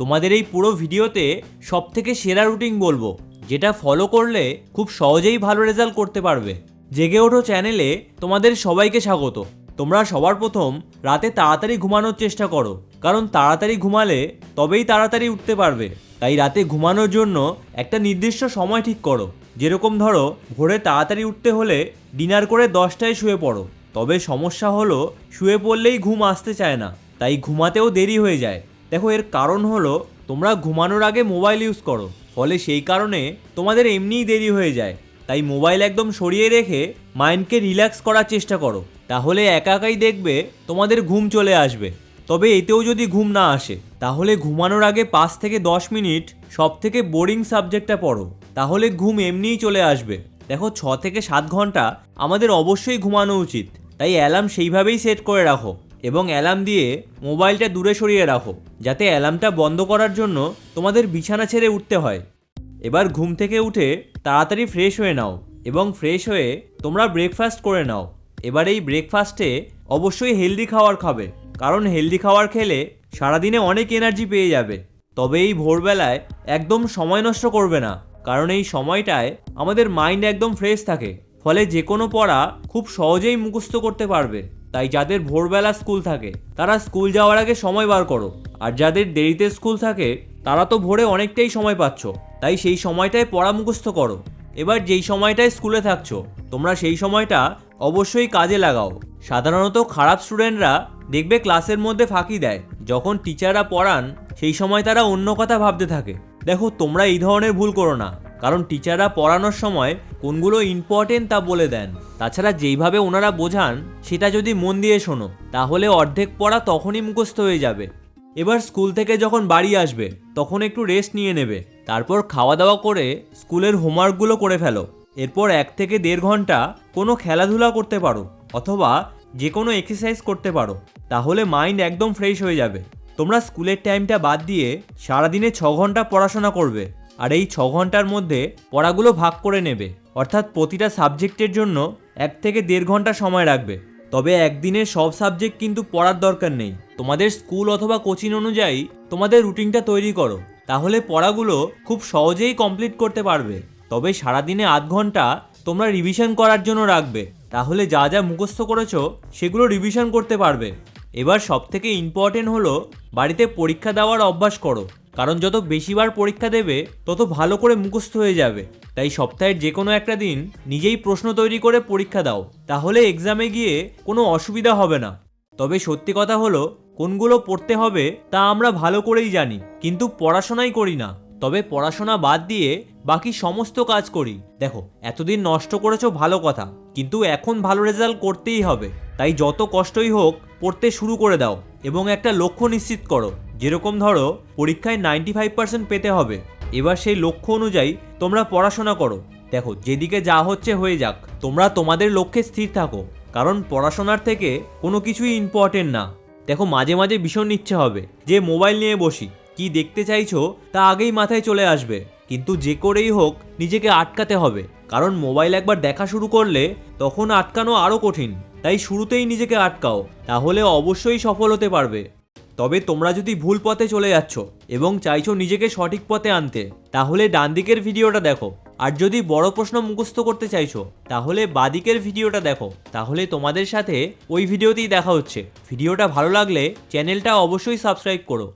তোমাদের এই পুরো ভিডিওতে সব থেকে সেরা রুটিন বলব, যেটা ফলো করলে খুব সহজেই ভালো রেজাল্ট করতে পারবে। জেগে ওঠো চ্যানেলে তোমাদের সবাইকে স্বাগত। তোমরা সবার প্রথম রাতে তাড়াতাড়ি ঘুমানোর চেষ্টা করো, কারণ তাড়াতাড়ি ঘুমালে তবেই তাড়াতাড়ি উঠতে পারবে। তাই রাতে ঘুমানোর জন্য একটা নির্দিষ্ট সময় ঠিক করো, যেরকম ধরো, ভোরে তাড়াতাড়ি উঠতে হলে ডিনার করে দশটায় শুয়ে পড়ো। তবে সমস্যা হলো, শুয়ে পড়লেই ঘুম আসতে চায় না, তাই ঘুমাতেও দেরি হয়ে যায়। দেখো, এর কারণ হলো তোমরা ঘুমানোর আগে মোবাইল ইউজ করো, ফলে সেই কারণে তোমাদের এমনিই দেরি হয়ে যায়। তাই মোবাইল একদম সরিয়ে রেখে মাইন্ডকে রিল্যাক্স করার চেষ্টা করো, তাহলে একা একাই দেখবে তোমাদের ঘুম চলে আসবে। তবে এতেও যদি ঘুম না আসে, তাহলে ঘুমানোর আগে পাঁচ থেকে দশ মিনিট সব থেকে বোরিং সাবজেক্টটা পড়ো, তাহলে ঘুম এমনিই চলে আসবে। দেখো, ছ থেকে সাত ঘণ্টা আমাদের অবশ্যই ঘুমানো উচিত, তাই অ্যালার্ম সেইভাবেই সেট করে রাখো। এবং অ্যালার্ম দিয়ে মোবাইলটা দূরে সরিয়ে রাখো, যাতে অ্যালার্মটা বন্ধ করার জন্য তোমাদের বিছানা ছেড়ে উঠতে হয়। এবার ঘুম থেকে উঠে তাড়াতাড়ি ফ্রেশ হয়ে নাও এবং ফ্রেশ হয়ে তোমরা ব্রেকফাস্ট করে নাও। এবার এই ব্রেকফাস্টে অবশ্যই হেলদি খাবার খাবে, কারণ হেলদি খাবার খেলে সারাদিনে অনেক এনার্জি পেয়ে যাবে। তবে এই ভোরবেলায় একদম সময় নষ্ট করবে না, কারণ এই সময়টায় আমাদের মাইন্ড একদম ফ্রেশ থাকে, ফলে যে কোনো পড়া খুব সহজেই মুখস্থ করতে পারবে। তাই যাদের ভোরবেলা স্কুল থাকে, তারা স্কুল যাওয়ার আগে সময় বার করো। আর যাদের দেরিতে স্কুল থাকে, তারা তো ভোরে অনেকটাই সময় পাচ্ছ। তাই সেই সময়টায় পড়া মুখস্থ করো। এবার যেই সময়টায় স্কুলে থাকছো, তোমরা সেই সময়টা অবশ্যই কাজে লাগাও। সাধারণত খারাপ স্টুডেন্টরা দেখবে ক্লাসের মধ্যে ফাঁকি দেয়। যখন টিচাররা পড়ান, সেই সময় তারা অন্য কথা ভাবতে থাকে। দেখো, তোমরা এই ধরনের ভুল করো না। কারণ টিচাররা পড়ানোর সময় কোনগুলো ইম্পর্টেন্ট তা বলে দেন। তাছাড়া যেইভাবে ওনারা বোঝান, সেটা যদি মন দিয়ে শোনো, তাহলে অর্ধেক পড়া তখনই মুখস্থ হয়ে যাবে। এবার স্কুল থেকে যখন বাড়ি আসবে, তখন একটু রেস্ট নিয়ে নেবে। তারপর খাওয়া দাওয়া করে স্কুলের হোমওয়ার্কগুলো করে ফেলো। এরপর এক থেকে দেড় ঘণ্টা কোনো খেলাধুলা করতে পারো, অথবা যে কোনো এক্সারসাইজ করতে পারো। তাহলে মাইন্ড একদম ফ্রেশ হয়ে যাবে। তোমরা স্কুলের টাইমটা বাদ দিয়ে সারাদিনে ছ ঘণ্টা পড়াশোনা করবে। আর এই ছ ঘণ্টার মধ্যে পড়াগুলো ভাগ করে নেবে। অর্থাৎ প্রতিটা সাবজেক্টের জন্য এক থেকে দেড় ঘণ্টা সময় রাখবে। তবে একদিনে সব সাবজেক্ট কিন্তু পড়ার দরকার নেই। তোমাদের স্কুল অথবা কোচিং অনুযায়ী তোমাদের রুটিনটা তৈরি করো। তাহলে পড়াগুলো খুব সহজেই কমপ্লিট করতে পারবে। তবে সারাদিনে আধ ঘণ্টা তোমরা রিভিশন করার জন্য রাখবে। তাহলে যা যা মুখস্থ করেছ সেগুলো রিভিশন করতে পারবে। এবার সব থেকে ইম্পর্টেন্ট হলো বাড়িতে পরীক্ষা দেওয়ার অভ্যাস করো। কারণ যত বেশিবার পরীক্ষা দেবে, তত ভালো করে মুখস্থ হয়ে যাবে। তাই সপ্তাহের যে কোনো একটা দিন নিজেই প্রশ্ন তৈরি করে পরীক্ষা দাও। তাহলে এক্সামে গিয়ে কোনো অসুবিধা হবে না। তবে সত্যি কথা হলো, কোনগুলো পড়তে হবে তা আমরা ভালো করেই জানি, কিন্তু পড়াশোনাই করি না। তবে পড়াশোনা বাদ দিয়ে বাকি সমস্ত কাজ করি। দেখো, এতদিন নষ্ট করেছ ভালো কথা, কিন্তু এখন ভালো রেজাল্ট করতেই হবে। তাই যত কষ্টই হোক, পড়তে শুরু করে দাও এবং একটা লক্ষ্য নিশ্চিত করো। যেরকম ধরো, পরীক্ষায় নাইনটি ফাইভ পার্সেন্ট পেতে হবে। এবার সেই লক্ষ্য অনুযায়ী তোমরা পড়াশোনা করো। দেখো, যেদিকে যা হচ্ছে হয়ে যাক, তোমরা তোমাদের লক্ষ্যে স্থির থাকো। কারণ পড়াশোনার থেকে কোনো কিছুই ইম্পর্টেন্ট না। দেখো, মাঝে মাঝে ভীষণ ইচ্ছে হবে যে মোবাইল নিয়ে বসি। কি দেখতে চাইছো, তা আগেই মাথায় চলে আসবে। কিন্তু যে করেই হোক, নিজেকে আটকাতে হবে। কারণ মোবাইল একবার দেখা শুরু করলে তখন আটকানো আরও কঠিন। তাই শুরুতেই নিজেকে আটকাও। তাহলে অবশ্যই সফল হতে পারবে। তবে তোমরা যদি ভুল পথে চলে যাচ্ছ এবং চাইছো নিজেকে সঠিক পথে আনতে, তাহলে ডান দিকের ভিডিওটা দেখো। আর যদি বড় প্রশ্ন মুখস্থ করতে চাইছো, তাহলে বাদিকের ভিডিওটা দেখো। তাহলে তোমাদের সাথে ওই ভিডিওতেই দেখা হচ্ছে। ভিডিওটা ভালো লাগলে চ্যানেলটা অবশ্যই সাবস্ক্রাইব করো।